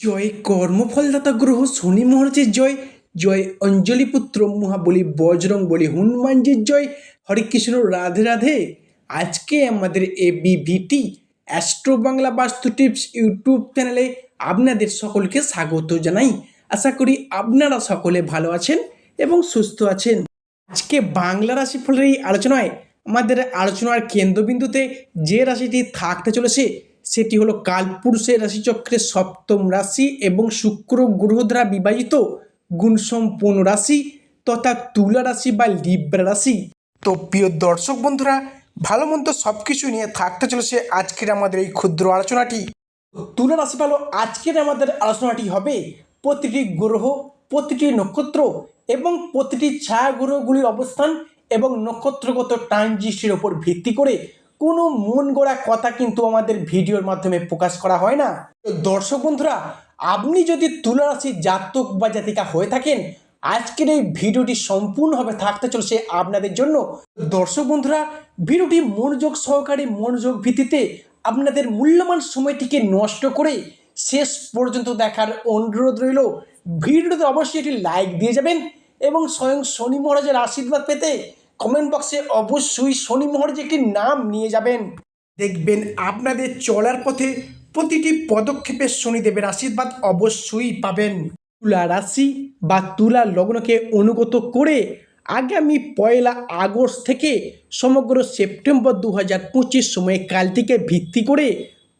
জয় কর্মফলদাতা গ্রহ শনি মহারাজের জয় জয় অঞ্জলি পুত্র মহাবলী বজরং বলি হনুমানজির জয়। হরে কৃষ্ণ, রাধে রাধে। আজকে আমাদের এ বিভিটি অ্যাস্ট্রো বাংলা বাস্তু টিপস ইউটিউব চ্যানেলে আপনাদের সকলকে স্বাগত জানাই। আশা করি আপনারা সকলে ভালো আছেন এবং সুস্থ আছেন। আজকে বাংলা রাশিফলের এই আলোচনায় আমাদের আলোচনার কেন্দ্রবিন্দুতে যে রাশিটি থাকতে চলেছে সেটি হলো কালপুরুষের রাশিচক্রের সপ্তম রাশি এবং শুক্র গ্রহ দ্বারা বিভাজিত গুণসম্পন্ন রাশি তথা তুলা রাশি বা লিব্রা রাশি। তো প্রিয় দর্শক বন্ধুরা, ভালো মন্দ সব কিছু নিয়ে থাকতে চলেছে আজকের আমাদের এই ক্ষুদ্র আলোচনাটি। তুলা রাশি ভালো আজকের আমাদের আলোচনাটি হবে প্রতিটি গ্রহ, প্রতিটি নক্ষত্র এবং প্রতিটি ছায়া গ্রহগুলির অবস্থান এবং নক্ষত্রগত ট্রানজিস্টের ওপর ভিত্তি করে কোনো মন গড়া কথা কিন্তু আমাদের ভিডিওর মাধ্যমে প্রকাশ করা হয় না। দর্শক বন্ধুরা, আপনি যদি তুলা রাশির জাতক বা জাতিকা হয়ে থাকেন, আজকের এই ভিডিওটি সম্পূর্ণভাবে থাকতে চলছে আপনাদের জন্য। দর্শক বন্ধুরা, ভিডিওটি মনোযোগ সহকারে মনোযোগ ভিত্তিতে আপনাদের মূল্যবান সময়টিকে নষ্ট করে শেষ পর্যন্ত দেখার অনুরোধ রইল। ভিডিওতে অবশ্যই একটি লাইক দিয়ে যাবেন এবং স্বয়ং শনি মহারাজের আশীর্বাদ পেতে কমেন্ট বক্সে অবশ্যই শনি মহারাজ একটি নাম নিয়ে যাবেন। দেখবেন আপনাদের চলার পথে প্রতিটি পদক্ষেপে শনিদেবের আশীর্বাদ অবশ্যই পাবেন। তুলা রাশি বা তুলা লগ্নকে অনুগত করে আগামী পয়লা আগস্ট থেকে সমগ্র সেপ্টেম্বর দু হাজার পঁচিশ সময় কালটিকে ভিত্তি করে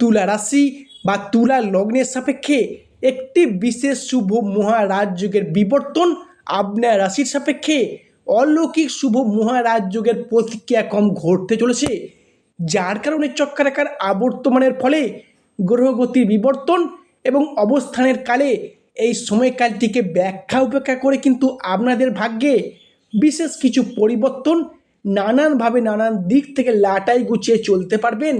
তুলা রাশি বা তুলা লগ্নের সাপেক্ষে একটি বিশেষ শুভ মহারাজযোগের বিবর্তন আপনার রাশির সাপেক্ষে অলৌকিক শুভ মহারাজযোগের প্রতিক্রিয়া কম ঘটতে চলেছে, যার কারণে চক্রাকার আবর্তমানের ফলে গ্রহগতির বিবর্তন এবং অবস্থানের কালে এই সময়কালটিকে ব্যাখ্যা উপেক্ষা করে কিন্তু আপনাদের ভাগ্যে বিশেষ কিছু পরিবর্তন নানানভাবে নানান দিক থেকে লাটাই গুছিয়ে চলতে পারবেন।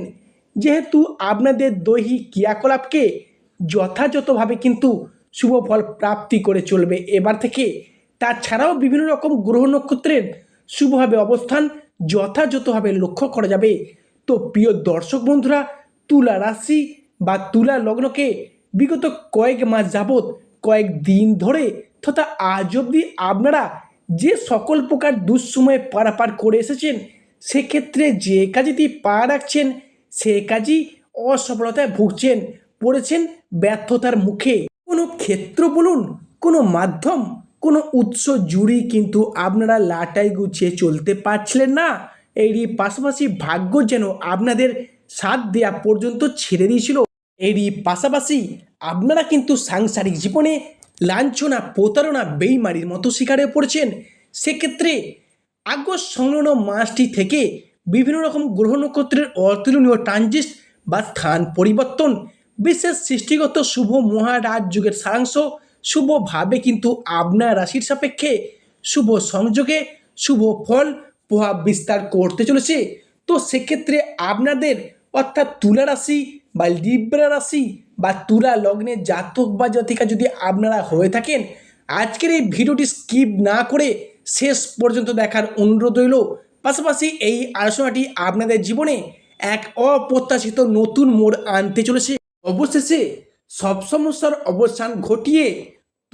যেহেতু আপনাদের দৈহিক ক্রিয়াকলাপকে যথাযথভাবে কিন্তু শুভ ফল প্রাপ্তি করে চলবে। এবার থেকে তাছাড়াও বিভিন্ন রকম গ্রহ নক্ষত্রের শুভভাবে অবস্থান যথাযথভাবে লক্ষ্য করা যাবে। তো প্রিয় দর্শক বন্ধুরা, তুলা রাশি বা তুলা লগ্নকে বিগত কয়েক মাস যাবৎ কয়েক দিন ধরে তথা আজ অবধি আপনারা যে সকল প্রকার দুঃসময়ে পারাপার করে এসেছেন, সেক্ষেত্রে যে কাজেটি পা রাখছেন, সে কাজই অসফলতায় ভুগছেন, পড়েছেন ব্যর্থতার মুখে। কোনো ক্ষেত্র বলুন, কোনো মাধ্যম কোনো উৎস জুড়ি কিন্তু আপনারা লাটাই গুছিয়ে চলতে পারছিলেন না। এরই পাশাপাশি ভাগ্য যেন আপনাদের সাথ দেওয়া পর্যন্ত ছেড়ে দিয়েছিল। এরই পাশাপাশি আপনারা কিন্তু সাংসারিক জীবনে লাঞ্ছনা, প্রতারণা বেইমারির মতো শিকারে পড়েছেন। সেক্ষেত্রে আগস্ট সংলগ্ন মাসটি থেকে বিভিন্ন রকম গ্রহ নক্ষত্রের অতুলনীয় ট্রানজিস্ট বা স্থান পরিবর্তন, বিশেষ সৃষ্টিগত শুভ মহারাজ যুগের সারাংশ শুভভাবে কিন্তু আপনার রাশির সাপেক্ষে শুভ সংযোগে শুভ ফল প্রভাব বিস্তার করতে চলেছে। তো সেক্ষেত্রে আপনাদের অর্থাৎ তুলা রাশি বা লিব্রা রাশি বা তুলা লগ্নের জাতক বা জাতিকা যদি আপনারা হয়ে থাকেন, আজকের এই ভিডিওটি স্কিপ না করে শেষ পর্যন্ত দেখার অনুরোধ রইল। পাশাপাশি এই আলোচনাটি আপনাদের জীবনে এক অপ্রত্যাশিত নতুন মোড় আনতে চলেছে। অবশেষে সব সমস্যার অবসান ঘটিয়ে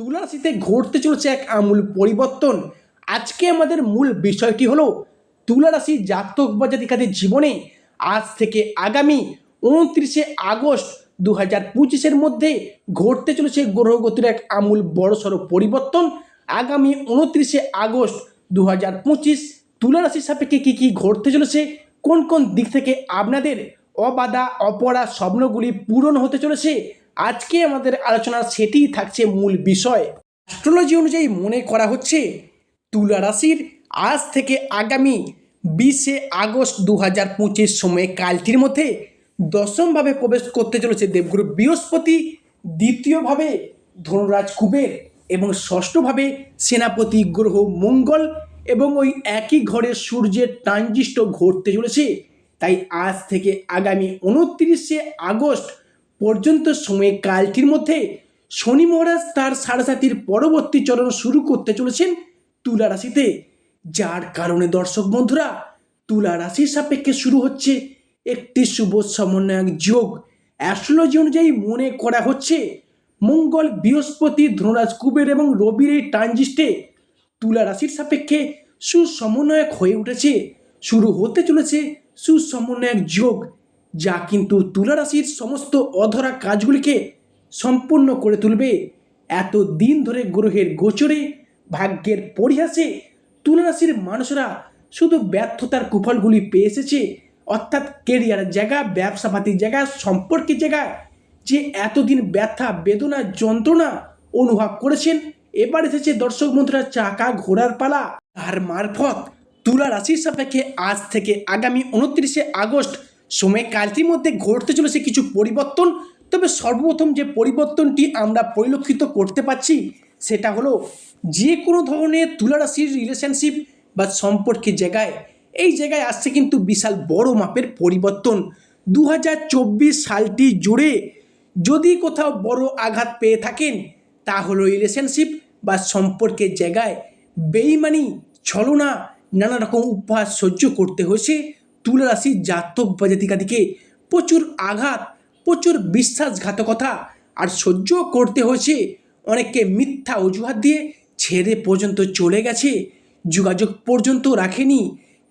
তুলা রাশিতে ঘটতে চলেছে এক আমূল পরিবর্তন। আজকে আমাদের মূল বিষয়টি হলো তুলারাশি জাতক বা জাতিকাদের জীবনে আজ থেকে আগামী উনত্রিশে আগস্ট দু হাজার পঁচিশের মধ্যে ঘটতে চলেছে গ্রহগতির এক আমূল বড়সড় পরিবর্তন। আগামী উনত্রিশে আগস্ট দু হাজার পঁচিশ তুলা রাশির সাপেক্ষে কী কী ঘটতে চলেছে? কোন কোন দিক থেকে আপনাদের অবাধা অপরা স্বপ্নগুলি পূরণ হতে চলেছে? আজকে আমাদের আলোচনার সেটিই থাকছে মূল বিষয়। অ্যাস্ট্রোলজি অনুযায়ী মনে করা হচ্ছে, তুলা রাশির আজ থেকে আগামী বিশে আগস্ট দু হাজার পঁচিশ সময়ে কালটির মধ্যে দশমভাবে প্রবেশ করতে চলেছে দেবগুরু বৃহস্পতি, দ্বিতীয়ভাবে ধনুরাজ কুবের এবং ষষ্ঠভাবে সেনাপতি গ্রহ মঙ্গল এবং ওই একই ঘরে সূর্যের ট্রানজিস্ট ঘটতে চলেছে। তাই আজ থেকে আগামী উনত্রিশে আগস্ট পর্যন্ত সময়ে কালটির মধ্যে শনি মহারাজ তার সাড়ে পরবর্তী চরণ শুরু করতে চলেছেন তুলা রাশিতে। যার কারণে দর্শক বন্ধুরা, তুলা রাশির সাপেক্ষে শুরু হচ্ছে একটি শুভ সমন্বয়ক যোগ। অ্যাস্ট্রোলজি অনুযায়ী মনে করা হচ্ছে, মঙ্গল, বৃহস্পতি, ধনুরাজ, কুবের এবং রবির এই ট্রানজিস্টে তুলা রাশির সাপেক্ষে সুসমন্বয়ক হয়ে উঠেছে। শুরু হতে চলেছে সুসমন্বয়ক যোগ। যা কিন্তু তুলা রাশির সমস্ত অধরা কাজগুলিকে সম্পূর্ণ করে তুলবে। এত দিন ধরে গ্রহের গোচরে, ভাগ্যের পরিহাসে তুলা রাশির মানুষরা শুধু ব্যর্থতার কুফলগুলি পেয়ে এসেছে। অর্থাৎ কেরিয়ারের জায়গা ব্যবসাপাতির জায়গা, সম্পর্কের জায়গা, যে এতদিন ব্যথা, বেদনা, যন্ত্রণা অনুভব করেছেন, এবার এসেছে দর্শক বন্ধুরা চাকা ঘোরার পালা। তার মারফত তুলা রাশির সাপেক্ষে আজ থেকে আগামী উনত্রিশে আগস্ট সময়কালটির মধ্যে ঘটতে চলেছে কিছু পরিবর্তন, তবে সর্বপ্রথম যে পরিবর্তনটি আমরা পরিলক্ষিত করতে পারছি, সেটা হলো যে কোনো ধরনের তুলা রাশির রিলেশনশিপ বা সম্পর্কের জায়গায়। এই জায়গায় আসছে কিন্তু বিশাল বড় মাপের পরিবর্তন। দু হাজার চব্বিশ সালটি জুড়ে যদি কোথাও বড় আঘাত পেয়ে থাকেন তা হলো রিলেশনশিপ বা সম্পর্কের জায়গায় বেইমানি, ছলনা নানা রকম উপহাস সহ্য করতে হয়েছে। তুলা রাশির জাতক বা প্রচুর আঘাত, প্রচুর বিশ্বাসঘাতকতা আর সহ্য করতে হয়েছে। অনেককে মিথ্যা অজুহাত দিয়ে ছেড়ে পর্যন্ত চলে গেছে, যোগাযোগ পর্যন্ত রাখেনি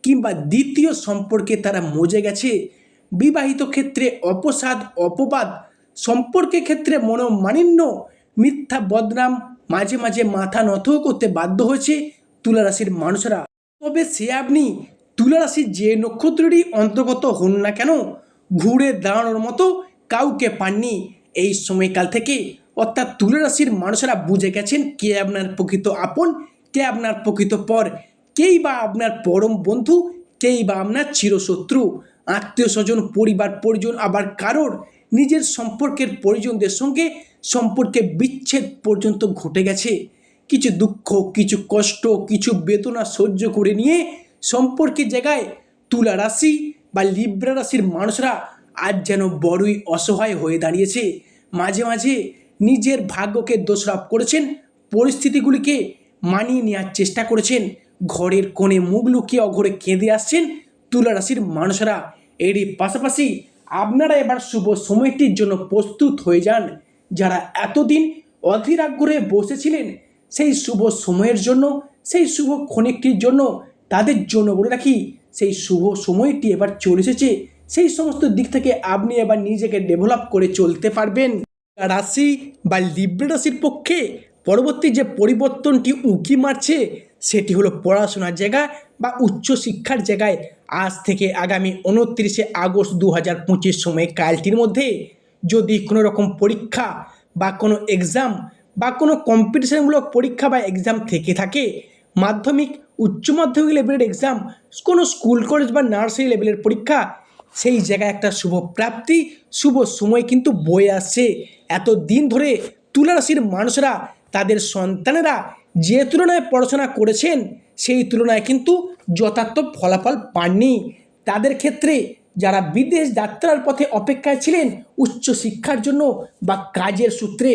কিংবা দ্বিতীয় সম্পর্কে তারা মজে গেছে। বিবাহিত ক্ষেত্রে অপসাদ, অপবাদ সম্পর্কের ক্ষেত্রে মনোমালিন্য, মিথ্যা বদনাম মাঝে মাঝে মাথা নথও করতে বাধ্য হয়েছে তুলা রাশির মানুষরা। তবে সে আপনি তুলা রাশির যে নক্ষত্রটি অন্তর্গত হন না কেন, ঘুরে দাঁড়ানোর মতো কাউকে পাননি। এই সময়কাল থেকে অর্থাৎ তুলা রাশির মানুষরা বুঝে গেছেন কে আপনার প্রকৃত আপন, কে আপনার প্রকৃত পর, কেই বা আপনার পরম বন্ধু, কেই বা আপনার চিরশত্রু। আত্মীয় স্বজন, পরিবার, পরিজন, আবার কারোর নিজের সম্পর্কের পরিজনদের সঙ্গে সম্পর্কে বিচ্ছেদ পর্যন্ত ঘটে গেছে। কিছু দুঃখ, কিছু কষ্ট, কিছু বেদনা সহ্য করে নিয়ে সম্পর্কের জায়গায় তুলা রাশি বা লিব্রা রাশির মানুষরা আজ যেন বড়ই অসহায় হয়ে দাঁড়িয়েছে। মাঝে মাঝে নিজের ভাগ্যকে দোষারোপ করেছেন, পরিস্থিতিগুলিকে মানিয়ে নেওয়ার চেষ্টা করেছেন। ঘরের কোণে মুখ লুকিয়ে অঘরে কেঁদে আসছেন তুলা রাশির মানুষরা। এরই পাশাপাশি আপনারা এবার শুভ সময়টির জন্য প্রস্তুত হয়ে যান। যারা এতদিন অধীর আগ্রহে বসেছিলেন, সেই শুভ সময়ের জন্য, সেই শুভ ক্ষণিকটির জন্য তাদের জন্য বলে রাখি, সেই শুভ সময়টি এবার চলে এসেছে। সেই সমস্ত দিক থেকে আপনি এবার নিজেকে ডেভেলপ করে চলতে পারবেন। রাশি বা লিব্রে রাশির পক্ষে পরবর্তী যে পরিবর্তনটি উঁকি মারছে, সেটি হলো পড়াশোনার জায়গা বা উচ্চশিক্ষার জায়গায়। আজ থেকে আগামী উনত্রিশে আগস্ট দু হাজার পঁচিশ সময় কালটির মধ্যে যদি কোনো রকম পরীক্ষা বা কোনো এক্সাম বা কোনো কম্পিটিশনমূলক পরীক্ষা বা এক্সাম থেকে থাকে, মাধ্যমিক উচ্চ মাধ্যমিক লেভেলের এক্সাম কোনো স্কুল কলেজ বা নার্সারি লেভেলের পরীক্ষা, সেই জায়গায় একটা শুভ প্রাপ্তি, শুভ সময় কিন্তু বয়ে আসছে। এত দিন ধরে তুলা রাশির মানুষরা, তাদের সন্তানেরা যে তুলনায় পড়াশোনা করেছেন, সেই তুলনায় কিন্তু যথার্থ ফলাফল পাননি। তাদের ক্ষেত্রে যারা বিদেশ যাত্রার পথে অপেক্ষায় ছিলেন উচ্চ শিক্ষার জন্য বা কাজের সূত্রে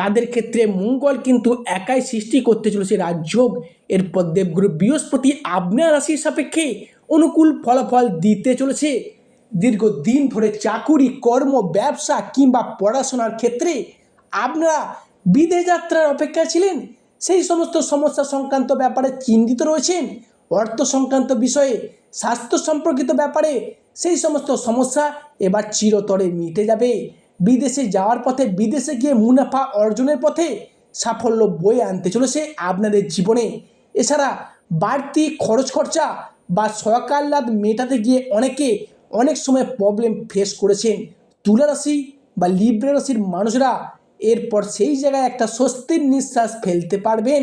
তাদের ক্ষেত্রে মঙ্গল কিন্তু একাই সৃষ্টি করতে চলেছে রাজযোগ। এরপর দেবগুরু বৃহস্পতি আপনার রাশির সাপেক্ষে অনুকূল ফলাফল দিতে চলেছে। দীর্ঘদিন ধরে চাকুরি, কর্ম, ব্যবসা কিংবা পড়াশোনার ক্ষেত্রে আপনারা বিদেশ যাত্রার অপেক্ষায় ছিলেন। সেই সমস্ত সমস্যা সংক্রান্ত ব্যাপারে চিন্তিত রয়েছেন। অর্থ সংক্রান্ত বিষয়ে, স্বাস্থ্য সম্পর্কিত ব্যাপারে সেই সমস্ত সমস্যা এবার চিরতরে মিটে যাবে। বিদেশে যাওয়ার পথে বিদেশে গিয়ে মুনাফা অর্জনের পথে সাফল্য বয়ে আনতে চলেছে আপনাদের জীবনে। এছাড়া বাড়তি খরচ খরচা বা সকাল্লাদ মেটাতে গিয়ে অনেকে অনেক সময় প্রবলেম ফেস করেছেন। তুলা রাশি বা লিব্রা রাশির মানুষরা এরপর সেই জায়গায় একটা স্বস্তির নিঃশ্বাস ফেলতে পারবেন।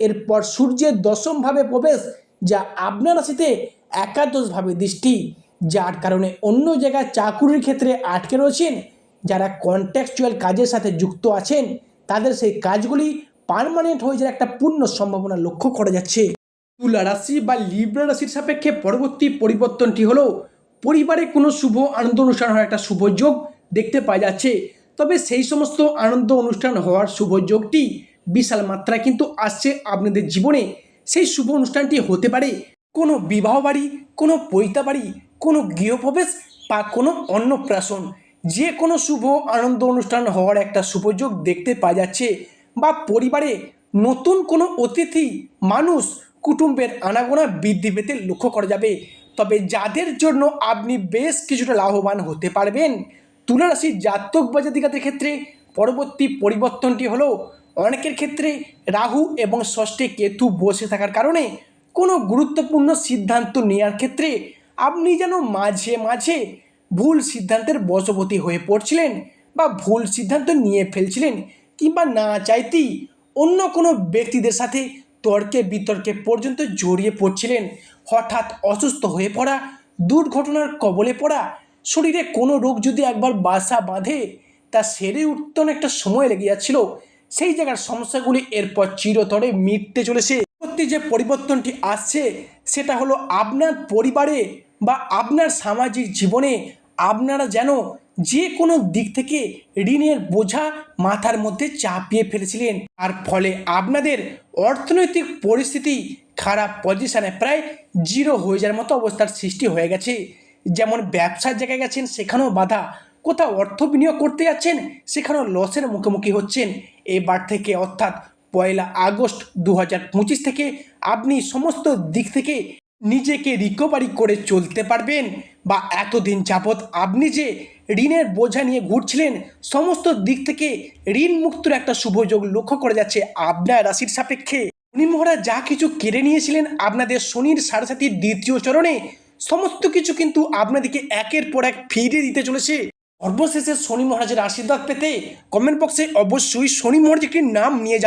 এরপর সূর্যের দশমভাবে প্রবেশ, যা আপনার রাশিতে একাদশভাবে দৃষ্টি, যার কারণে অন্য জায়গায় চাকুরির ক্ষেত্রে আটকে রয়েছেন। যারা কন্ট্যাকচুয়াল কাজের সাথে যুক্ত আছেন, তাদের সেই কাজগুলি পার্মানেন্ট হয়ে যাওয়ার একটা পূর্ণ সম্ভাবনা লক্ষ্য করা যাচ্ছে। তুলা রাশি বা লিব্রা রাশির সাপেক্ষে পরবর্তী পরিবর্তনটি হলো, পরিবারে কোনো শুভ আনন্দ অনুষ্ঠান হওয়ার একটা শুভ যোগ দেখতে পাওয়া যাচ্ছে। তবে সেই সমস্ত আনন্দ অনুষ্ঠান হওয়ার শুভ যোগটি বিশাল মাত্রায় কিন্তু আসছে আপনাদের জীবনে। সেই শুভ অনুষ্ঠানটি হতে পারে কোনো বিবাহ বাড়ি, কোনো পৈতা বাড়ি, কোনো গৃহপ্রবেশ বা কোনো অন্নপ্রাশন। যে কোনো শুভ আনন্দ অনুষ্ঠান হওয়ার একটা সুযোগ দেখতে পাওয়া যাচ্ছে বা পরিবারে নতুন কোনো অতিথি, মানুষ, কুটুম্বের আনাগোনা বৃদ্ধি পেতে লক্ষ্য করা যাবে। তবে যাদের জন্য আপনি বেশ কিছুটা লাভবান হতে পারবেন তুলা রাশির জাতক বা জাতিকাদের ক্ষেত্রে পরবর্তী পরিবর্তনটি হলো, অনেকের ক্ষেত্রে রাহু এবং ষষ্ঠে কেতু বসে থাকার কারণে কোনো গুরুত্বপূর্ণ সিদ্ধান্ত নেওয়ার ক্ষেত্রে আপনি যেন মাঝে মাঝে ভুল সিদ্ধান্তের বশবর্তী হয়ে পড়ছিলেন বা ভুল সিদ্ধান্ত নিয়ে ফেলছিলেন কিংবা না চাইতেই অন্য কোনো ব্যক্তিদের সাথে তর্কে বিতর্কে পর্যন্ত জড়িয়ে পড়ছিলেন। হঠাৎ অসুস্থ হয়ে পড়া, দুর্ঘটনার কবলে পড়া, শরীরে কোনো রোগ যদি একবার বাসা বাঁধে, তা সেরে উঠতে অনেকটা সময় লেগে যাচ্ছিল। সেই জায়গার সমস্যাগুলি এরপর চিরতরে মিটতে চলেছে। পরবর্তী যে পরিবর্তনটি আসছে, সেটা হলো আপনার পরিবারে বা আপনার সামাজিক জীবনে আপনারা যেন যে কোনো দিক থেকে ঋণের বোঝা মাথার মধ্যে চাপিয়ে ফেলেছিলেন। আর ফলে আপনাদের অর্থনৈতিক পরিস্থিতি খারাপ পজিশনে প্রায় জিরো হয়ে যাওয়ার মতো অবস্থার সৃষ্টি হয়ে গেছে। যেমন ব্যবসার জায়গায় গেছেন, সেখানেও বাধা। কোথাও অর্থ বিনিয়োগ করতে যাচ্ছেন, সেখানেও লসের মুখোমুখি হচ্ছেন। এবার থেকে অর্থাৎ পয়লা আগস্ট দু হাজার পঁচিশ থেকে আপনি সমস্ত দিক থেকে নিজেকে রিকভারি করে চলতে পারবেন বা এতদিন যাবৎ আপনি যে ঋণের বোঝা নিয়ে ঘুরছিলেন, সমস্ত দিক থেকে ঋণ মুক্তর একটা শুভযোগ লক্ষ্য করে যাচ্ছে আপনার রাশির সাপেক্ষে। শনি মহারাজ যা কিছু কেড়ে নিয়েছিলেন আপনাদের শনির সাড়ে দ্বিতীয় চরণে, সমস্ত কিছু কিন্তু আপনাদেরকে একের পর এক ফিরিয়ে দিতে চলেছে। সর্বশেষে শনি মহারাজের আশীর্বাদ পেতে কমেন্ট বক্সে অবশ্যই শনি মহারাজ একটি নাম নিয়ে যাবেন।